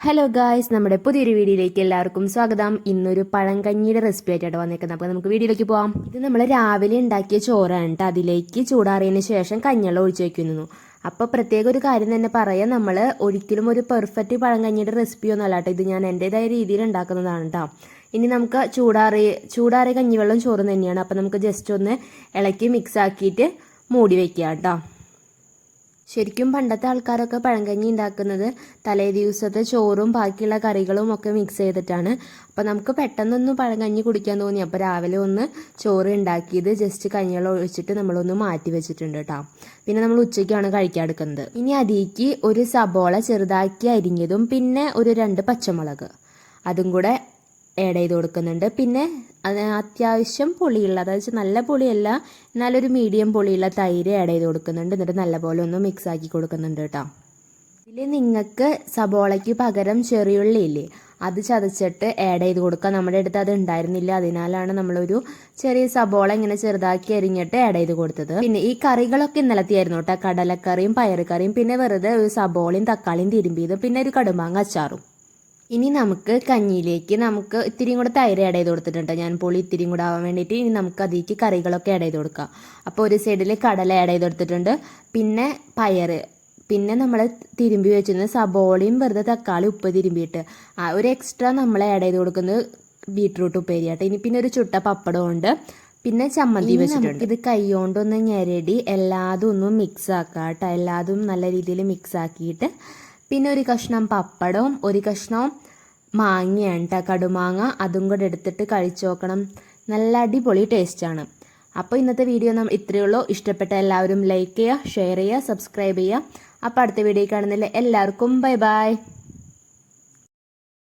Hello guys നമ്മുടെ പുതിയൊരു വീഡിയോയിലേക്ക് എല്ലാവർക്കും സ്വാഗതം. ഇന്നൊരു പഴങ്കഞ്ഞിയുടെ റെസിപ്പി ആയിട്ടാണ് വന്നേക്കുന്നത്. അപ്പോൾ നമുക്ക് വീഡിയോയിലേക്ക് പോവാം. ഇത് നമ്മൾ രാവിലെ ഉണ്ടാക്കിയ ചോറാണ് കേട്ടോ അതിലേക്ക് ചൂടാറിയതിന് ശേഷം കഞ്ഞെള്ളം ഒഴിച്ചു വയ്ക്കുന്നു അപ്പോൾ പ്രത്യേക ഒരു കാര്യം തന്നെ പറയാം. നമ്മൾ ഒരിക്കലും ഒരു പെർഫെക്റ്റ് പഴങ്കഞ്ഞിയുടെ റെസിപ്പി ഒന്നും അല്ല കേട്ടോ ഇത് ഞാൻ എന്റെതായ രീതിയിൽ ഉണ്ടാക്കുന്നതാണ് കേട്ടോ ഇനി നമുക്ക് ചൂടാറി ചൂടാറിയ കഞ്ഞിവെള്ളം ചോറ് തന്നെയാണ്. അപ്പോൾ നമുക്ക് ജസ്റ്റ് ഒന്ന് ഇളക്കി മിക്സ് ആക്കിയിട്ട് മൂടി വയ്ക്കുക കേട്ടോ ശരിക്കും പണ്ടത്തെ ആൾക്കാരൊക്കെ പഴങ്കഞ്ഞി ഉണ്ടാക്കുന്നത് തലേ ദിവസത്തെ ചോറും ബാക്കിയുള്ള കറികളും ഒക്കെ മിക്സ് ചെയ്തിട്ടാണ്. അപ്പോൾ നമുക്ക് പെട്ടെന്നൊന്ന് പഴങ്കഞ്ഞി കുടിക്കാൻ തോന്നി. അപ്പോൾ രാവിലെ ഒന്ന് ചോറ് ഉണ്ടാക്കിയത് ജസ്റ്റ് കഞ്ഞിവെള്ളം ഒഴിച്ചിട്ട് നമ്മളൊന്ന് മാറ്റി വെച്ചിട്ടുണ്ട് കേട്ടോ പിന്നെ നമ്മൾ ഉച്ചയ്ക്കാണ് കഴിക്കാൻ എടുക്കുന്നത്. ഇനി അതിലേക്ക് ഒരു സബോള ചെറുതാക്കി അരിഞ്ഞതും പിന്നെ ഒരു രണ്ട് പച്ചമുളക്. അതും കൂടെ ആഡ് ചെയ്ത് കൊടുക്കുന്നുണ്ട്. പിന്നെ അത് അത്യാവശ്യം പുളിയുള്ള അതായത് നല്ല പുളിയല്ല എന്നാലൊരു മീഡിയം പുളിയുള്ള തൈര് ആഡ് ചെയ്ത് കൊടുക്കുന്നുണ്ട്. എന്നിട്ട് നല്ലപോലെ ഒന്ന് മിക്സ് ആക്കി കൊടുക്കുന്നുണ്ട് കേട്ടോ. ഇതിൽ നിങ്ങൾക്ക് സബോളയ്ക്ക് പകരം ചെറിയുള്ളി ഇല്ലേ അത് ചതച്ചിട്ട് ആഡ് ചെയ്ത് കൊടുക്കുക നമ്മുടെ അടുത്ത് അത് ഉണ്ടായിരുന്നില്ല. അതിനാലാണ് നമ്മളൊരു ചെറിയ സബോള ഇങ്ങനെ ചെറുതാക്കി അരിഞ്ഞിട്ട് ആഡ് ചെയ്ത് കൊടുത്തത്. പിന്നെ ഈ കറികളൊക്കെ ഇന്നലത്തെയായിരുന്നു കേട്ടോ. കടലക്കറിയും പയറുകറിയും പിന്നെ വെറുതെ ഒരു സബോളയും തക്കാളിയും തിരുമ്പിയത്. പിന്നെ ഒരു കടുമാങ്ങ അച്ചാറും. ഇനി നമുക്ക് കഞ്ഞിയിലേക്ക് നമുക്ക് ഇത്തിരിയും കൂടെ തൈര് ആഡ് ചെയ്ത് കൊടുത്തിട്ടുണ്ട് ഞാൻ പുളി ഇത്തിരിയും കൂടെ ആവാൻ വേണ്ടിയിട്ട് ഇനി നമുക്ക് അതിലേക്ക് കറികളൊക്കെ ആഡ് ചെയ്ത് കൊടുക്കാം. അപ്പോൾ ഒരു സൈഡിൽ കടല ആഡ് ചെയ്ത് കൊടുത്തിട്ടുണ്ട്. പിന്നെ പയർ പിന്നെ നമ്മൾ തിരുമ്പി വെച്ചിരുന്ന സബോളയും വെറുതെ തക്കാളി ഉപ്പ് തിരുമ്പിയിട്ട്. ആ ഒരു എക്സ്ട്രാ നമ്മൾ ആഡ് ചെയ്ത് കൊടുക്കുന്നത് ബീട്രൂട്ട് ഉപ്പേരിയാട്ടോ ഇനി പിന്നെ ഒരു ചുട്ട പപ്പടം ഉണ്ട്. പിന്നെ ചമ്മന്തി വെച്ചിട്ടുണ്ട്. ഇത് കൈ കൊണ്ടൊന്ന് ഞെരടി എല്ലാതും ഒന്ന് മിക്സ് ആക്കാം കേട്ടോ. എല്ലാതും നല്ല രീതിയിൽ മിക്സ് ആക്കിയിട്ട് പിന്നെ ഒരു കഷ്ണം പപ്പടവും ഒരു കഷ്ണം മാങ്ങയാണ് കേട്ടോ കടുമാങ്ങ അതും കൂടെ എടുത്തിട്ട് കഴിച്ചു നോക്കണം. നല്ല അടിപൊളി ടേസ്റ്റാണ് അപ്പോൾ ഇന്നത്തെ വീഡിയോ നാം ഇത്രയേ ഉള്ളൂ. ഇഷ്ടപ്പെട്ട എല്ലാവരും ലൈക്ക് ചെയ്യുക ഷെയർ ചെയ്യുക സബ്സ്ക്രൈബ് ചെയ്യുക. അപ്പോൾ അടുത്ത വീഡിയോ കാണുന്നില്ല എല്ലാവർക്കും ബൈ ബൈ